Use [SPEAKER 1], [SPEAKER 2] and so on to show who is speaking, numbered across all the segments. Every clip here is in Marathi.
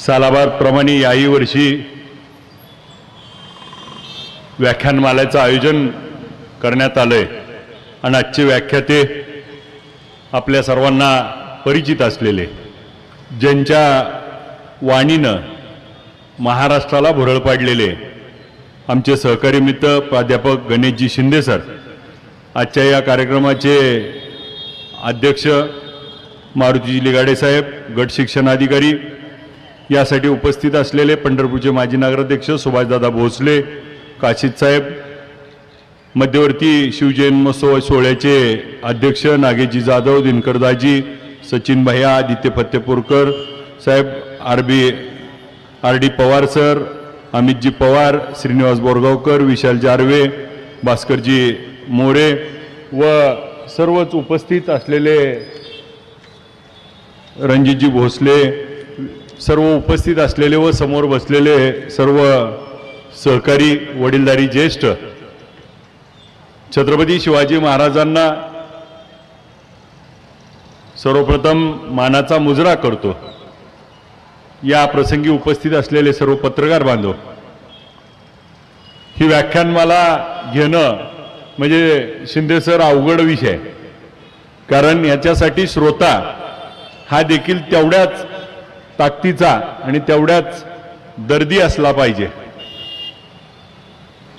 [SPEAKER 1] सालाबादप्रमाणे याही वर्षी व्याख्यानमालेचं आयोजन करण्यात आलं आहे आणि आजचे व्याख्याते आपल्या सर्वांना परिचित असलेले. ज्यांच्या वाणीनं महाराष्ट्राला भुरळ पाडलेले. आमचे सहकारी मित्र प्राध्यापक गणेशजी शिंदे सर. आजच्या या कार्यक्रमाचे अध्यक्ष मारुतीजी लिगाडे साहेब गट शिक्षणाधिकारी यासाठी उपस्थित असलेले पंढरपूरचे माजी नगराध्यक्ष सुभाषदादा भोसले काशीद साहेब मध्यवर्ती शिवजन्मोत्सव सोहळ्याचे अध्यक्ष नागेशजी जाधव दिनकरदाजी सचिन भैया आदित्य फत्तेपूरकर साहेब R B R D Pawar sir Amitji Pawar Shrinivas Borgaonkar Vishal Jarve Bhaskarji More व सर्वच उपस्थित असलेले रणजितजी भोसले सर्व उपस्थित असलेले व समोर बसलेले सर्व सहकारी वडीलधारी ज्येष्ठ छत्रपती शिवाजी महाराजांना सर्वप्रथम मानाचा मुजरा करतो. या प्रसंगी उपस्थित असलेले सर्व पत्रकार बांधव ही व्याख्यानमाला घेणं म्हणजे शिंदे सर अवघड विषय. कारण याच्यासाठी श्रोता हा देखील तेवढ्याच ताकदीचा आणि तेवढ्याच दर्दी असला पाहिजे.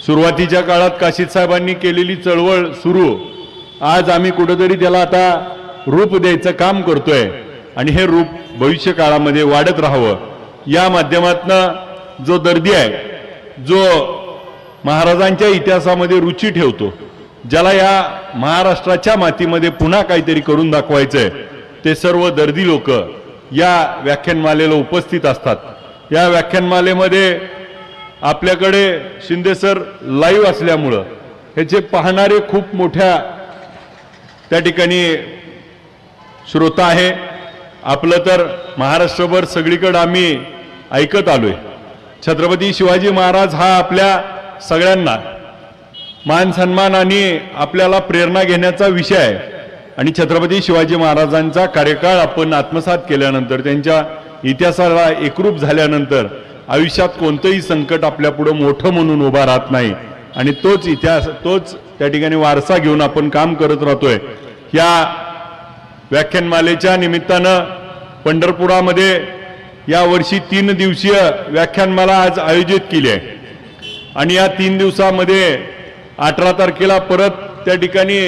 [SPEAKER 1] सुरुवातीच्या काळात काशीद साहेबांनी केलेली चळवळ सुरू. आज आम्ही कुठंतरी त्याला आता रूप द्यायचं काम करतोय आणि हे रूप भविष्य काळामध्ये वाढत राहावं. या माध्यमातनं जो दर्दी आहे जो महाराजांच्या इतिहासामध्ये रुची ठेवतो ज्याला या महाराष्ट्राच्या मातीमध्ये पुन्हा काहीतरी करून दाखवायचंय ते सर्व दर्दी लोक या व्याख्यानमालेला उपस्थित असतात. या व्याख्यानमालेमध्ये आपल्याकडे शिंदे सर लाईव्ह असल्यामुळं ह्याचे पाहणारे खूप मोठ्या त्या ठिकाणी श्रोता आहे. आपलं तर महाराष्ट्रभर सगळीकडं आम्ही ऐकत आलोय. छत्रपती शिवाजी महाराज हा आपल्या सगळ्यांना मान सन्मान आणि आपल्याला प्रेरणा घेण्याचा विषय आहे. आणि छत्रपती शिवाजी महाराजांचा कार्यकाळ आपण आत्मसात केल्यानंतर त्यांच्या इतिहासाला एकरूप झाल्यानंतर आयुष्यात कोणतंही संकट आपल्या पुढं मोठं म्हणून उभा राहत नाही. आणि तोच इतिहास तोच त्या ठिकाणी वारसा घेऊन आपण काम करत राहतोय. या व्याख्यानमालेच्या निमित्तानं पंढरपुरामध्ये या वर्षी तीन दिवसीय व्याख्यानमाला आज आयोजित केली आहे. आणि या तीन दिवसामध्ये अठरा तारखेला परत त्या ठिकाणी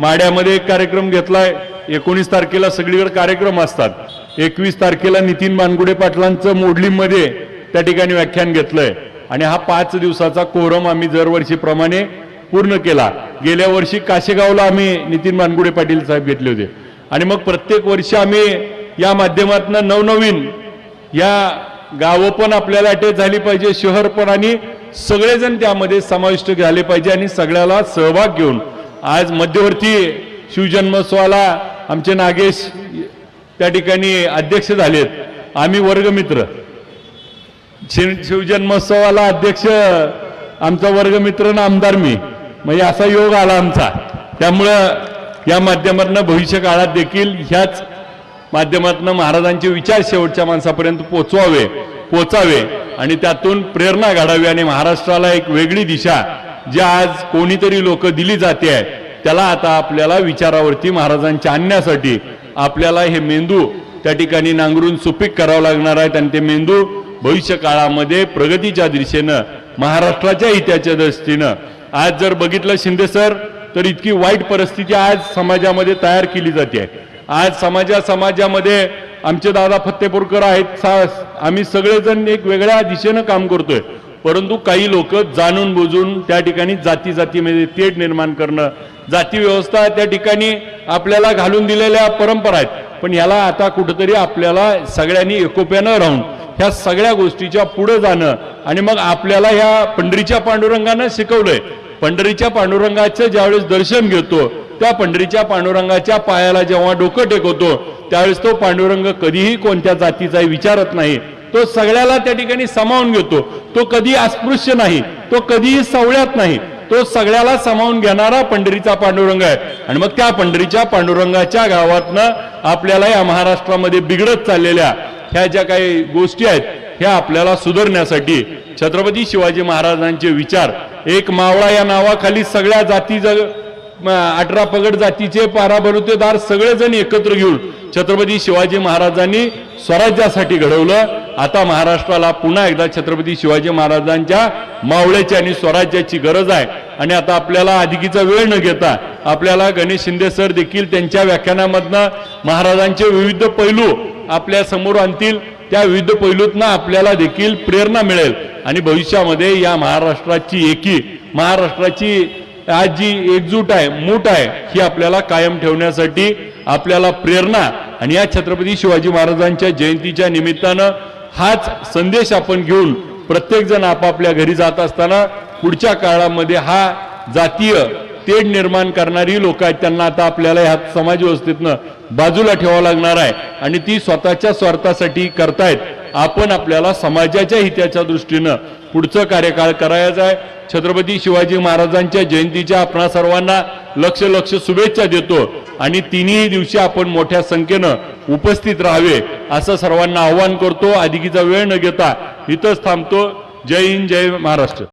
[SPEAKER 1] माड्यामध्ये एक कार्यक्रम घेतलाय. एकोणीस तारखेला सगळीकडे कार्यक्रम असतात. एकवीस तारखेला नितीन मानगुडे पाटलांचं मोडलीमध्ये त्या ठिकाणी व्याख्यान घेतलंय. आणि हा पाच दिवसाचा कोरम आम्ही दरवर्षीप्रमाणे पूर्ण केला. गेल्या वर्षी काशेगावला आम्ही नितीन मानगुडे पाटील साहेब घेतले होते. आणि मग प्रत्येक वर्षी आम्ही या माध्यमातून नवनवीन या गावं पण आपल्याला अटॅच झाली पाहिजे शहर पण आणि सगळेजण त्यामध्ये समाविष्ट झाले पाहिजे आणि सगळ्याला सहभाग घेऊन आज मध्यवर्ती शिवजन्मोत्सवाला आमचे नागेश त्या ठिकाणी अध्यक्ष झालेत. आम्ही वर्गमित्र. शिव शिवजन्मोत्सवाला अध्यक्ष आमचा वर्गमित्र ना आमदार मी. म्हणजे असा योग आला आमचा. त्यामुळं या माध्यमातून भविष्य काळात देखील ह्याच माध्यमातून महाराजांचे विचार शेवटच्या माणसापर्यंत पोचवावे पोचावे आणि त्यातून प्रेरणा घडावी आणि महाराष्ट्राला एक वेगळी दिशा जी आज कोणीतरी लोक दिली जाते आहे त्याला आता आपल्याला विचारावरती महाराजांच्या आणण्यासाठी आपल्याला हे मेंदू त्या ठिकाणी नांगरून सुपीक करावं लागणार आहेत आणि ते मेंदू भविष्य काळामध्ये प्रगतीच्या दिशेनं महाराष्ट्राच्या हिताच्या दृष्टीनं आज जर बघितलं शिंदे सर तर इतकी वाईट परिस्थिती आज समाजामध्ये तयार केली जाते. आज समाजा समाजामध्ये आमचे दादा फत्तेपूरकर आहेत आम्ही सगळेजण एक वेगळ्या दिशेनं काम करतोय. परंतु काही लोक जाणून बुजून त्या ठिकाणी जाती जातीमध्ये तेढ निर्माण करणं जाती व्यवस्था त्या ठिकाणी आपल्याला घालून दिलेल्या परंपरा आहेत. पण याला आता कुठंतरी आपल्याला सगळ्यांनी एकोप्यानं राहून ह्या सगळ्या गोष्टीच्या पुढं जाणं आणि मग आपल्याला ह्या पंढरीच्या पांडुरंगानं शिकवलंय. पंढरीच्या पांडुरंगाचं ज्यावेळेस दर्शन घेतो त्या पंढरीच्या पांडुरंगाच्या पायाला जेव्हा डोकं टेकवतो त्यावेळेस तो पांडुरंग कधीही कोणत्या जातीचाही विचारत नाही. तो सगळ्याला त्या ठिकाणी सामावून घेतो. तो कधी अस्पृश्य नाही तो कधीही सवळ्यात नाही तो सगळ्याला सामावून घेणारा पंढरीचा पांडुरंग आहे. आणि मग त्या पंढरीच्या पांडुरंगाच्या गावातनं आपल्याला या महाराष्ट्रामध्ये बिघडत चाललेल्या ह्या ज्या काही गोष्टी आहेत ह्या आपल्याला सुधारण्यासाठी छत्रपती शिवाजी महाराजांचे विचार एक मावळा या नावाखाली सगळ्या जाती जग अठरा पगड जातीचे पाराभरुतेदार सगळेजण एकत्र घेऊन छत्रपती शिवाजी महाराजांनी स्वराज्यासाठी घडवलं. आता महाराष्ट्राला पुन्हा एकदा छत्रपती शिवाजी महाराजांच्या मावळ्याची आणि स्वराज्याची गरज आहे. आणि आता आपल्याला अधिकीचा वेळ न घेता आपल्याला गणेश शिंदे सर देखील त्यांच्या व्याख्यानामधनं महाराजांचे विविध पैलू आपल्यासमोर आणतील. त्या विविध पैलूतनं आपल्याला देखील प्रेरणा मिळेल. आणि भविष्यामध्ये या महाराष्ट्राची एकी महाराष्ट्राची आज जी एकजूट आहे मूठ आहे ही आपल्याला कायम ठेवण्यासाठी आपल्याला प्रेरणा आणि या छत्रपती शिवाजी महाराजांच्या जयंतीच्या निमित्तानं हाच संदेश आपण घेऊन प्रत्येकजण आपापल्या घरी जात असताना पुढच्या काळामध्ये हा जातीय तेढ निर्माण करणारी लोक आहेत त्यांना आता आपल्याला ह्या समाज व्यवस्थेतनं बाजूला ठेवावं लागणार आहे आणि ती स्वतःच्या स्वार्थासाठी करतायत. आपण आपल्याला समाजाच्या हिताच्या दृष्टीनं पुढचं कार्यकाळ करायचं आहे. छत्रपती शिवाजी महाराजांच्या जयंतीच्या आपणा सर्वांना लक्ष लक्ष शुभेच्छा देतो आणि तिन्ही दिवशी आपण मोठ्या संख्येनं उपस्थित राहावे असं सर्वांना आव्हान करतो. अधिकीचा वेळ न घेता इथंच थांबतो. जय हिंद जय महाराष्ट्र.